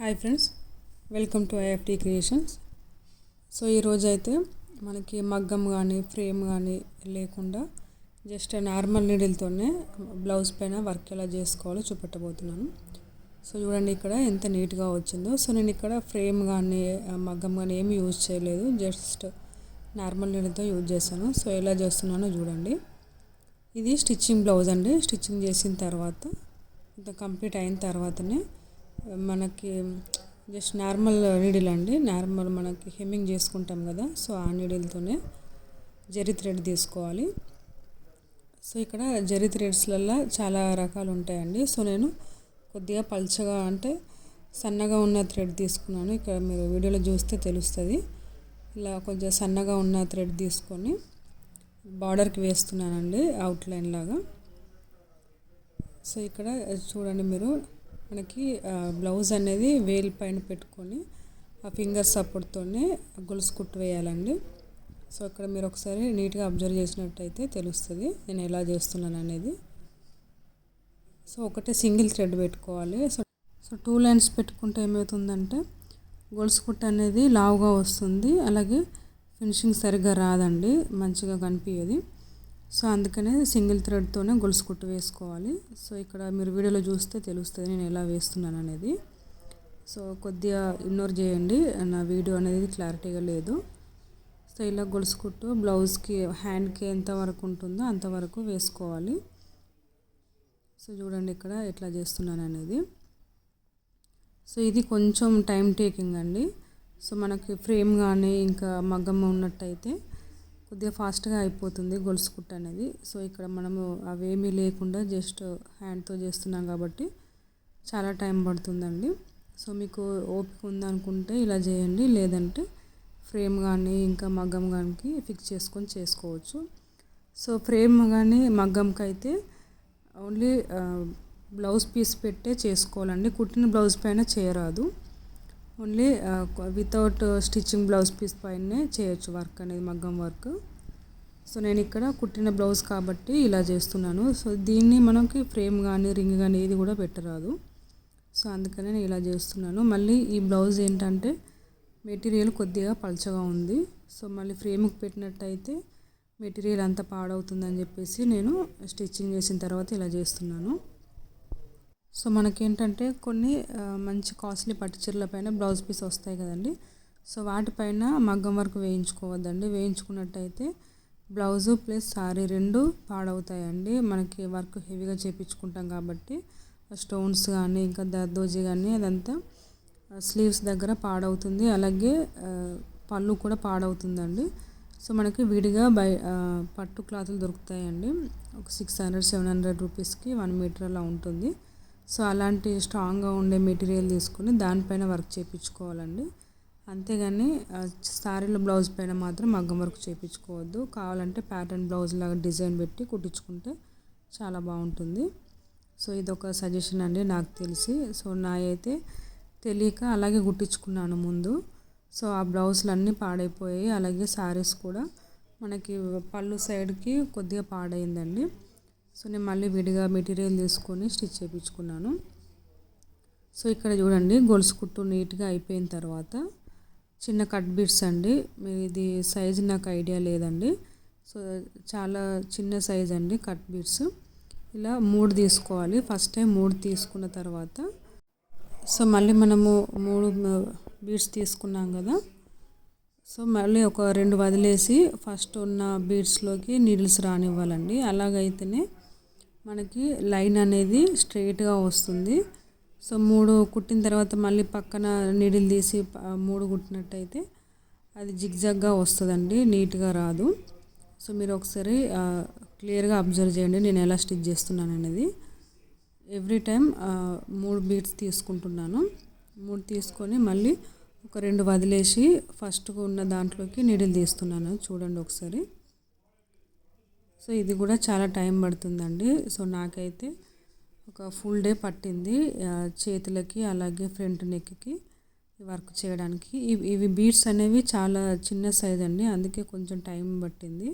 Hi friends welcome to IFT creations so ఈరోజైతే మనకి మగ్గం కానీ ఫ్రేమ్ కానీ లేకుండా జస్ట్ నార్మల్ నీడిల్తోనే బ్లౌజ్ పైన వర్క్ ఎలా చేసుకోవాలో చూపెట్టబోతున్నాను. సో చూడండి ఇక్కడ ఎంత నీట్గా వచ్చిందో. సో నేను ఇక్కడ ఫ్రేమ్ కానీ మగ్గం కానీ ఏమి యూజ్ చేయలేదు. జస్ట్ నార్మల్ నీడిల్తో యూజ్ చేశాను. సో ఎలా చేస్తున్నానో చూడండి. ఇది స్టిచ్చింగ్ బ్లౌజ్ అండి. స్టిచ్చింగ్ చేసిన తర్వాత ఇంత కంప్లీట్ అయిన తర్వాతనే మనకి జస్ట్ నార్మల్ నీడిల్ అండి. నార్మల్ మనకి హెమ్మింగ్ చేసుకుంటాం కదా సో ఆ నీడిల్తోనే జరి థ్రెడ్ తీసుకోవాలి. సో ఇక్కడ జరి థ్రెడ్స్లల్లో చాలా రకాలు ఉంటాయండి. సో నేను కొద్దిగా పల్చగా అంటే సన్నగా ఉన్న థ్రెడ్ తీసుకున్నాను. ఇక్కడ మీరు వీడియోలో చూస్తే తెలుస్తుంది. ఇలా కొంచెం సన్నగా ఉన్న థ్రెడ్ తీసుకొని బార్డర్కి వేస్తున్నానండి అవుట్లైన్ లాగా. సో ఇక్కడ చూడండి మీరు మనకి బ్లౌజ్ అనేది వేల్ పైన పెట్టుకొని ఆ ఫింగర్ సపోర్ట్తోనే గొలుసు కుట్టు వేయాలండి. సో ఇక్కడ మీరు ఒకసారి నీట్గా అబ్జర్వ్ చేసినట్టయితే తెలుస్తుంది నేను ఎలా చేస్తున్నాను అనేది. సో ఒకటే సింగిల్ థ్రెడ్ పెట్టుకోవాలి. సో సో టూ లైన్స్ పెట్టుకుంటే ఏమవుతుందంటే గొలుసు కుట్టు అనేది లావుగా వస్తుంది. అలాగే ఫినిషింగ్ సరిగ్గా రాదండి మంచిగా కనిపించేది సో అందుకనే సింగిల్ థ్రెడ్తోనే గొలుసు కుట్టు వేసుకోవాలి. సో ఇక్కడ మీరు వీడియోలో చూస్తే తెలుస్తుంది నేను ఎలా వేస్తున్నాను అనేది. సో కొద్దిగా ఇగ్నోర్ చేయండి నా వీడియో అనేది క్లారిటీగా లేదు. సో ఇలా గొలుసు కుట్టు బ్లౌజ్కి హ్యాండ్కి ఎంత వరకు ఉంటుందో అంతవరకు వేసుకోవాలి. సో చూడండి ఇక్కడ ఎట్లా చేస్తున్నాను అనేది. సో ఇది కొంచెం టైం టేకింగ్ అండి. సో మనకి ఫ్రేమ్ కానీ ఇంకా మగ్గం ఉన్నట్టయితే కొద్దిగా ఫాస్ట్గా అయిపోతుంది గొలుసు కుట్ట అనేది. సో ఇక్కడ మనము అవేమీ లేకుండా జస్ట్ హ్యాండ్తో చేస్తున్నాం కాబట్టి చాలా టైం పడుతుందండి. సో మీకు ఓపిక ఉందనుకుంటే ఇలా చేయండి. లేదంటే ఫ్రేమ్ కానీ ఇంకా మగ్గం కానీ ఫిక్స్ చేసుకొని చేసుకోవచ్చు. సో ఫ్రేమ్ కానీ మగ్గంకి అయితే ఓన్లీ బ్లౌజ్ పీస్ పెట్టే చేసుకోవాలండి. కుట్టిన బ్లౌజ్ పైన చేయరాదు. Only without stitching blouse piece పైనే చేయొచ్చు వర్క్ అనేది మగ్గం వర్క్ సో నేను ఇక్కడ కుట్టిన బ్లౌజ్ కాబట్టి ఇలా చేస్తున్నాను. సో దీన్ని మనకి ఫ్రేమ్ కానీ రింగ్ కానీ ఏది కూడా పెట్టరాదు. సో అందుకనే నేను ఇలా చేస్తున్నాను. మళ్ళీ ఈ బ్లౌజ్ ఏంటంటే మెటీరియల్ కొద్దిగా పలచగా ఉంది. సో మళ్ళీ ఫ్రేమ్కి పెట్టినట్టయితే మెటీరియల్ అంతా పాడవుతుందని చెప్పేసి నేను స్టిచ్చింగ్ చేసిన తర్వాత ఇలా చేస్తున్నాను. సో మనకేంటంటే కొన్ని మంచి కాస్ట్లీ పట్టు చీరల పైన బ్లౌజ్ పీస్ వస్తాయి కదండి. సో వాటిపైన మగ్గం వర్క్ వేయించుకోవద్దండి. వేయించుకున్నట్టయితే బ్లౌజు ప్లస్ శారీ రెండు పాడవుతాయండి. మనకి వర్క్ హెవీగా చేపించుకుంటాం కాబట్టి స్టోన్స్ కానీ ఇంకా దర్దోజీ కానీ అదంతా స్లీవ్స్ దగ్గర పాడవుతుంది. అలాగే పళ్ళు కూడా పాడవుతుందండి. సో మనకి విడిగా బై పట్టు క్లాతులు దొరుకుతాయండి. ఒక సిక్స్ హండ్రెడ్ సెవెన్ హండ్రెడ్ రూపీస్కి వన్ మీటర్ అలా ఉంటుంది. సో అలాంటి స్ట్రాంగ్గా ఉండే మెటీరియల్ తీసుకుని దానిపైన వర్క్ చేయించుకోవాలండి. అంతేగాని సారీలో బ్లౌజ్ పైన మాత్రం మగ్గం వర్క్ చేయించుకోవద్దు. కావాలంటే ప్యాటర్న్ బ్లౌజ్ లాగా డిజైన్ పెట్టి కుట్టించుకుంటే చాలా బాగుంటుంది. సో ఇది ఒక సజెషన్ అండి నాకు తెలిసి. సో నా అయితే తెలియక అలాగే కుట్టించుకున్నాను ముందు. సో ఆ బ్లౌజులు అన్నీ పాడైపోయాయి. అలాగే శారీస్ కూడా మనకి పళ్ళు సైడ్కి కొద్దిగా పాడైందండి. సో నేను మళ్ళీ విడిగా మెటీరియల్ తీసుకొని స్టిచ్ చేయించుకున్నాను. సో ఇక్కడ చూడండి గొలుసు కుట్టు నీట్గా అయిపోయిన తర్వాత చిన్న కట్ బిట్స్ అండి. మీరు ఇది సైజు నాకు ఐడియా లేదండి. సో చాలా చిన్న సైజ్ అండి కట్ బిట్స్. ఇలా మూడు తీసుకోవాలి. ఫస్ట్ టైం మూడు తీసుకున్న తర్వాత సో మళ్ళీ మనము మూడు బీడ్స్ తీసుకున్నాం కదా. సో మళ్ళీ ఒక రెండు వదిలేసి ఫస్ట్ ఉన్న బీడ్స్లోకి నీడిల్స్ రానివ్వాలండి. అలాగైతేనే మనకి లైన్ అనేది స్ట్రైట్గా వస్తుంది. సో మూడు కుట్టిన తర్వాత మళ్ళీ పక్కన నీడిల్ తీసి మూడు కుట్టినట్టయితే అది జిగ్జాగ్గా వస్తుందండి నీట్గా రాదు. సో మీరు ఒకసారి క్లియర్గా అబ్జర్వ్ చేయండి నేను ఎలా స్టిచ్ చేస్తున్నాను అనేది. ఎవ్రీ టైం మూడు బీట్స్ తీసుకుంటున్నాను. మూడు తీసుకొని మళ్ళీ ఒక రెండు వదిలేసి ఫస్ట్ ఉన్న దాంట్లోకి నీడిల్ తీస్తున్నాను. చూడండి ఒకసారి. సో ఇది కూడా చాలా టైం పడుతుందండి. సో నాకైతే ఒక ఫుల్ డే పట్టింది చేతులకి అలాగే ఫ్రంట్ నెక్కి వర్క్ చేయడానికి. ఇవి బీడ్స్ అనేవి చాలా చిన్న సైజ్ అండి అందుకే కొంచెం టైం పట్టింది.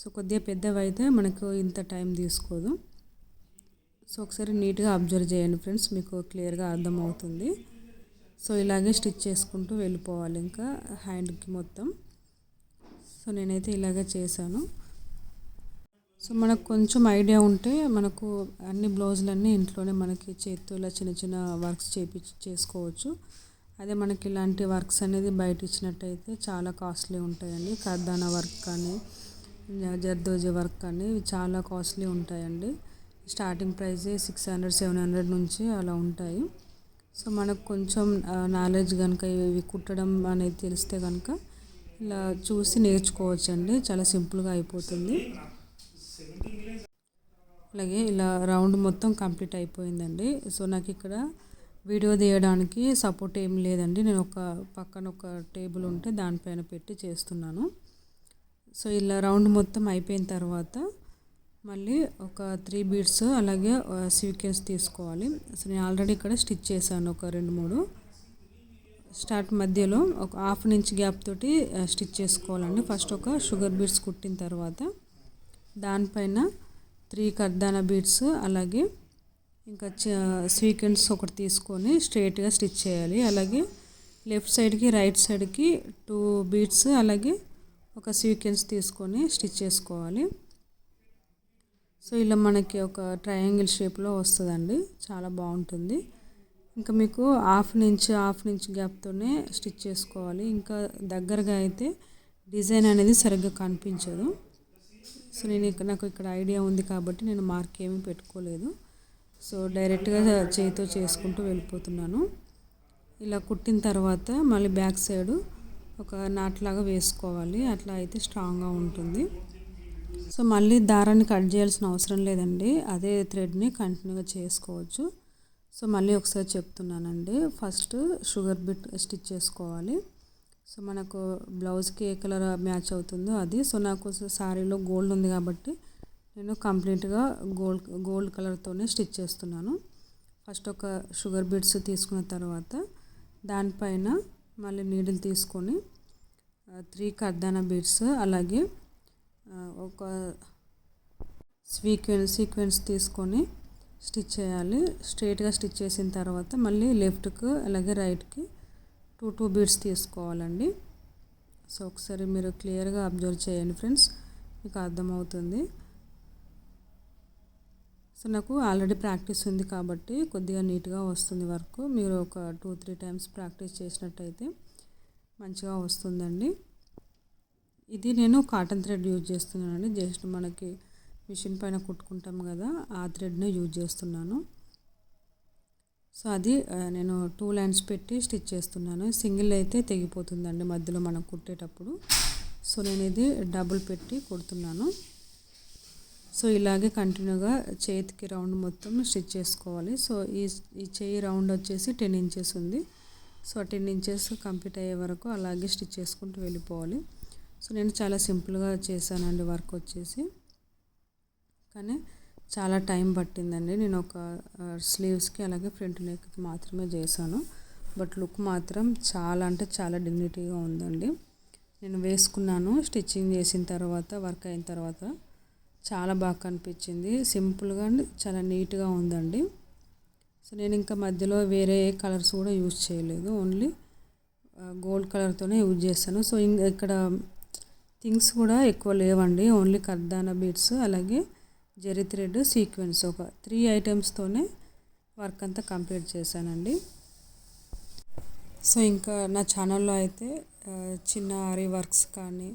సో కొద్దిగా పెద్దవి అయితే మనకు ఇంత టైం తీసుకోదు. సో ఒకసారి నీట్గా అబ్జర్వ్ చేయండి ఫ్రెండ్స్ మీకు క్లియర్గా అర్థమవుతుంది. సో ఇలాగే స్టిచ్ చేసుకుంటూ వెళ్ళిపోవాలి ఇంకా హ్యాండ్కి మొత్తం. సో నేనైతే ఇలాగే చేశాను. సో మనకు కొంచెం ఐడియా ఉంటే మనకు అన్ని బ్లౌజులన్నీ ఇంట్లోనే మనకి చేతితో ఇలా చిన్న చిన్న వర్క్స్ చేపి చేసుకోవచ్చు. అదే మనకి ఇలాంటి వర్క్స్ అనేది బయట ఇచ్చినట్టయితే చాలా కాస్ట్లీ ఉంటాయండి. కర్దానా వర్క్ కానీ జర్దోజీ వర్క్ కానీ ఇవి చాలా కాస్ట్లీ ఉంటాయండి. Starting price six hundred seven hundred నుంచి అలా ఉంటాయి. సో మనకు కొంచెం నాలెడ్జ్ కనుక ఇవి కుట్టడం అనేది తెలిస్తే కనుక ఇలా చూసి నేర్చుకోవచ్చండి. చాలా సింపుల్గా అయిపోతుంది. అలాగే ఇలా రౌండ్ మొత్తం కంప్లీట్ అయిపోయిందండి. సో నాకు ఇక్కడ వీడియో తీయడానికి సపోర్ట్ ఏం లేదండి. నేను ఒక పక్కన ఒక టేబుల్ ఉంటే దానిపైన పెట్టి చేస్తున్నాను. సో ఇలా రౌండ్ మొత్తం అయిపోయిన తర్వాత మళ్ళీ ఒక త్రీ బీడ్స్ అలాగే సీక్వెన్స్ తీసుకోవాలి. సో నేను ఆల్రెడీ ఇక్కడ స్టిచ్ చేశాను ఒక రెండు మూడు. స్టార్ట్ మధ్యలో ఒక హాఫ్ ఇంచ్ గ్యాప్ తోటి స్టిచ్ చేసుకోవాలండి. ఫస్ట్ ఒక షుగర్ బీడ్స్ కుట్టిన తర్వాత దానిపైన త్రీ కర్దాన బీడ్స్ అలాగే ఇంకా సీక్వెన్స్ ఒకటి తీసుకొని స్ట్రైట్గా స్టిచ్ చేయాలి. అలాగే లెఫ్ట్ సైడ్కి రైట్ సైడ్కి టూ బీడ్స్ అలాగే ఒక సీక్వెన్స్ తీసుకొని స్టిచ్ చేసుకోవాలి. సో ఇలా మనకి ఒక ట్రయాంగిల్ షేప్లో వస్తుందండి. చాలా బాగుంటుంది. ఇంకా మీకు హాఫ్ నుంచి హాఫ్ నుంచి గ్యాప్తోనే స్టిచ్ చేసుకోవాలి. ఇంకా దగ్గరగా అయితే డిజైన్ అనేది సరిగ్గా కనిపించదు. సో నేను ఇక్కడ నాకు ఇక్కడ ఐడియా ఉంది కాబట్టి నేను మార్క్ ఏమీ పెట్టుకోలేదు. సో డైరెక్ట్గా చేతితో చేసుకుంటూ వెళ్ళిపోతున్నాను. ఇలా కుట్టిన తర్వాత మళ్ళీ బ్యాక్ సైడ్ ఒక నాట్లాగా వేసుకోవాలి. అట్లా అయితే స్ట్రాంగ్గా ఉంటుంది. సో మళ్ళీ దారాన్ని కట్ చేయాల్సిన అవసరం లేదండి. అదే థ్రెడ్ని కంటిన్యూగా చేసుకోవచ్చు. సో మళ్ళీ ఒకసారి చెప్తున్నానండి. ఫస్ట్ షుగర్ బిట్ స్టిచ్ చేసుకోవాలి. సో మనకు బ్లౌజ్కి ఏ కలర్ మ్యాచ్ అవుతుందో అది. సో నాకు శారీలో గోల్డ్ ఉంది కాబట్టి నేను కంప్లీట్గా గోల్డ్ గోల్డ్ కలర్తోనే స్టిచ్ చేస్తున్నాను. ఫస్ట్ ఒక షుగర్ బీడ్స్ తీసుకున్న తర్వాత దానిపైన మళ్ళీ నీడిల్ తీసుకొని త్రీ కర్దానా బీడ్స్ అలాగే ఒక స్వీక్వెన్స్ సీక్వెన్స్ తీసుకొని స్టిచ్ చేయాలి. స్ట్రైట్గా స్టిచ్ చేసిన తర్వాత మళ్ళీ లెఫ్ట్కి అలాగే రైట్కి టూ టూ బీడ్స్ తీసుకోవాలండి. సో ఒకసారి మీరు క్లియర్గా అబ్జర్వ్ చేయండి ఫ్రెండ్స్. మీకు అర్థమవుతుంది. సో నాకు ఆల్రెడీ ప్రాక్టీస్ ఉంది కాబట్టి కొద్దిగా నీట్గా వస్తుంది వర్క్. మీరు ఒక టూ త్రీ టైమ్స్ ప్రాక్టీస్ చేసినట్టయితే మంచిగా వస్తుందండి. ఇది నేను కాటన్ థ్రెడ్ యూజ్ చేస్తున్నానండి. జస్ట్ మనకి మిషన్ పైన కుట్టుకుంటాం కదా ఆ థ్రెడ్ని యూజ్ చేస్తున్నాను. సో అది నేను టూ లైన్స్ పెట్టి స్టిచ్ చేస్తున్నాను. సింగిల్ అయితే తెగిపోతుందండి మధ్యలో మనం కుట్టేటప్పుడు. సో నేను ఇది డబుల్ పెట్టి కుడుతున్నాను. సో ఇలాగే కంటిన్యూగా చేతికి రౌండ్ మొత్తం స్టిచ్ చేసుకోవాలి. సో ఈ ఈ చేయి రౌండ్ వచ్చేసి టెన్ ఇంచెస్ ఉంది. సో టెన్ ఇంచెస్ కంప్లీట్ అయ్యే వరకు అలాగే స్టిచ్ చేసుకుంటూ వెళ్ళిపోవాలి. సో నేను చాలా సింపుల్గా చేశానండి వర్క్ వచ్చేసి. కానీ చాలా టైం పట్టిందండి. నేను ఒక స్లీవ్స్కి అలాగే ఫ్రంట్ నెక్కి మాత్రమే చేశాను. బట్ లుక్ మాత్రం చాలా అంటే చాలా డిగ్నిటీగా ఉందండి. నేను వేసుకున్నాను స్టిచ్చింగ్ చేసిన తర్వాత వర్క్ అయిన తర్వాత చాలా బాగా కనిపించింది. సింపుల్గా చాలా నీట్గా ఉందండి. సో నేను ఇంకా మధ్యలో వేరే కలర్స్ కూడా యూజ్ చేయలేదు. ఓన్లీ గోల్డ్ కలర్తోనే యూజ్ చేస్తాను సో ఇక్కడ థింగ్స్ కూడా ఎక్కువ లేవండి. ఓన్లీ కర్దానా బీడ్స్ అలాగే జెరీ థ్రెడ్ సీక్వెన్స్. ఒక త్రీ ఐటమ్స్తోనే వర్క్ అంతా కంప్లీట్ చేశానండి. సో ఇంకా నా ఛానల్లో అయితే చిన్న ఆరీ వర్క్స్ కానీ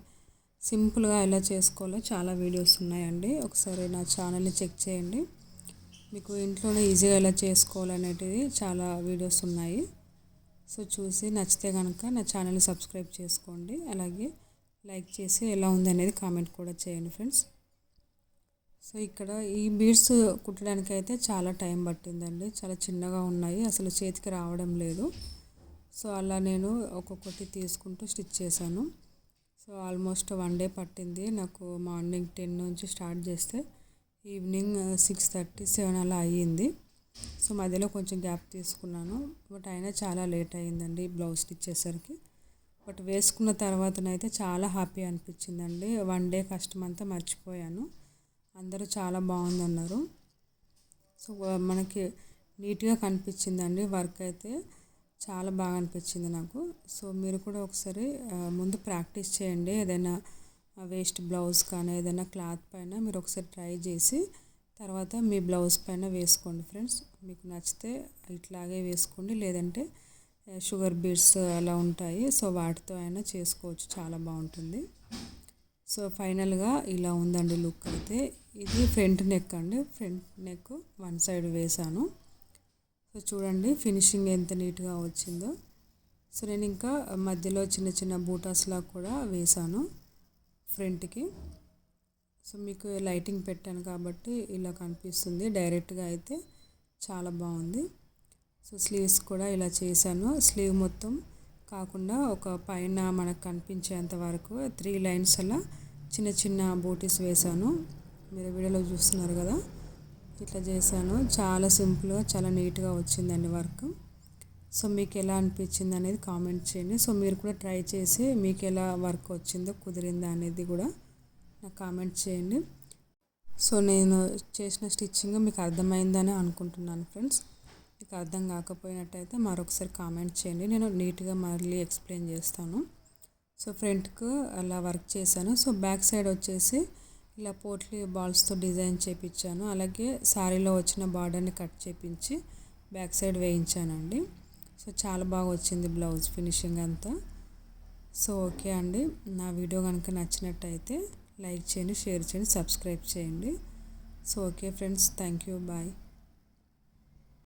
సింపుల్గా ఎలా చేసుకోవాలో చాలా వీడియోస్ ఉన్నాయండి. ఒకసారి నా ఛానల్ని చెక్ చేయండి. మీకు ఇంట్లోనే ఈజీగా ఎలా చేసుకోవాలనేటివి చాలా వీడియోస్ ఉన్నాయి. సో చూసి నచ్చితే కనుక నా ఛానల్ని సబ్స్క్రైబ్ చేసుకోండి. అలాగే లైక్ చేసి ఎలా ఉంది అనేది కామెంట్ కూడా చేయండి ఫ్రెండ్స్. సో ఇక్కడ ఈ బీడ్స్ కుట్టడానికి అయితే చాలా టైం పట్టిందండి. చాలా చిన్నగా ఉన్నాయి. అసలు చేతికి రావడం లేదు. సో అలా నేను ఒక్కొక్కటి తీసుకుంటూ స్టిచ్ చేశాను. సో ఆల్మోస్ట్ వన్ డే పట్టింది. నాకు మార్నింగ్ టెన్ నుంచి స్టార్ట్ చేస్తే ఈవినింగ్ సిక్స్ థర్టీ సెవెన్ అలా అయ్యింది. సో మధ్యలో కొంచెం గ్యాప్ తీసుకున్నాను. బట్ అయినా చాలా లేట్ అయ్యిందండి బ్లౌజ్ స్టిచ్ చేసరికి బట్ వేసుకున్న తర్వాతనైతే చాలా హ్యాపీ అనిపించిందండి. వన్ డే కష్టం అంతా మర్చిపోయాను. అందరూ చాలా బాగుంది అన్నారు సో మనకి నీట్గా కనిపించిందండి వర్క్ అయితే. చాలా బాగా అనిపించింది నాకు. సో మీరు కూడా ఒకసారి ముందు ప్రాక్టీస్ చేయండి. ఏదైనా వేస్ట్ బ్లౌజ్ కానీ ఏదైనా క్లాత్ పైన మీరు ఒకసారి ట్రై చేసి తర్వాత మీ బ్లౌజ్ పైన వేసుకోండి ఫ్రెండ్స్. మీకు నచ్చితే ఇట్లాగే వేసుకోండి. లేదంటే షుగర్ బీడ్స్ అలా ఉంటాయి. సో వాటితో అయినా చేసుకోవచ్చు. చాలా బాగుంటుంది. సో ఫైనల్గా ఇలా ఉందండి లుక్ అయితే. ఇది ఫ్రంట్ నెక్ అండి. ఫ్రంట్ నెక్ వన్ సైడ్ వేసాను. సో చూడండి ఫినిషింగ్ ఎంత నీట్గా వచ్చిందో. సో నేను ఇంకా మధ్యలో చిన్న చిన్న బూటాస్లా కూడా వేసాను ఫ్రంట్కి. సో మీకు లైటింగ్ పెట్టాను కాబట్టి ఇలా కనిపిస్తుంది. డైరెక్ట్గా అయితే చాలా బాగుంది. సో స్లీవ్స్ కూడా ఇలా చేశాను. స్లీవ్ మొత్తం కాకుండా ఒక పైన మనకు కనిపించేంత వరకు త్రీ లైన్స్ అలా చిన్న చిన్న బోటీస్ వేశాను. మీరు వీడియోలో చూస్తున్నారు కదా. ఇట్లా చేశాను. చాలా సింపుల్గా చాలా నీట్గా వచ్చిందండి వర్క్. సో మీకు ఎలా అనిపించింది అనేది కామెంట్ చేయండి. సో మీరు కూడా ట్రై చేసి మీకు ఎలా వర్క్ వచ్చిందో కుదిరిందా అనేది కూడా నాకు కామెంట్ చేయండి. సో నేను చేసిన స్టిచ్చింగ్ మీకు అర్థమైందని అనుకుంటున్నాను ఫ్రెండ్స్. మీకు అర్థం కాకపోయినట్టయితే మరొకసారి కామెంట్ చేయండి. నేను నీట్గా మళ్ళీ ఎక్స్ప్లెయిన్ చేస్తాను. సో ఫ్రంట్కు అలా వర్క్ చేశాను. సో బ్యాక్ సైడ్ వచ్చేసి ఇలా పోట్లీ బాల్స్తో డిజైన్ చేపించాను. అలాగే శారీలో వచ్చిన బార్డర్ని కట్ చేపించి బ్యాక్ సైడ్ వేయించానండి. సో చాలా బాగా వచ్చింది బ్లౌజ్ ఫినిషింగ్ అంతా. సో ఓకే అండి. నా వీడియో కనుక నచ్చినట్టయితే లైక్ చేయండి షేర్ చేయండి సబ్స్క్రైబ్ చేయండి. So okay friends thank you bye.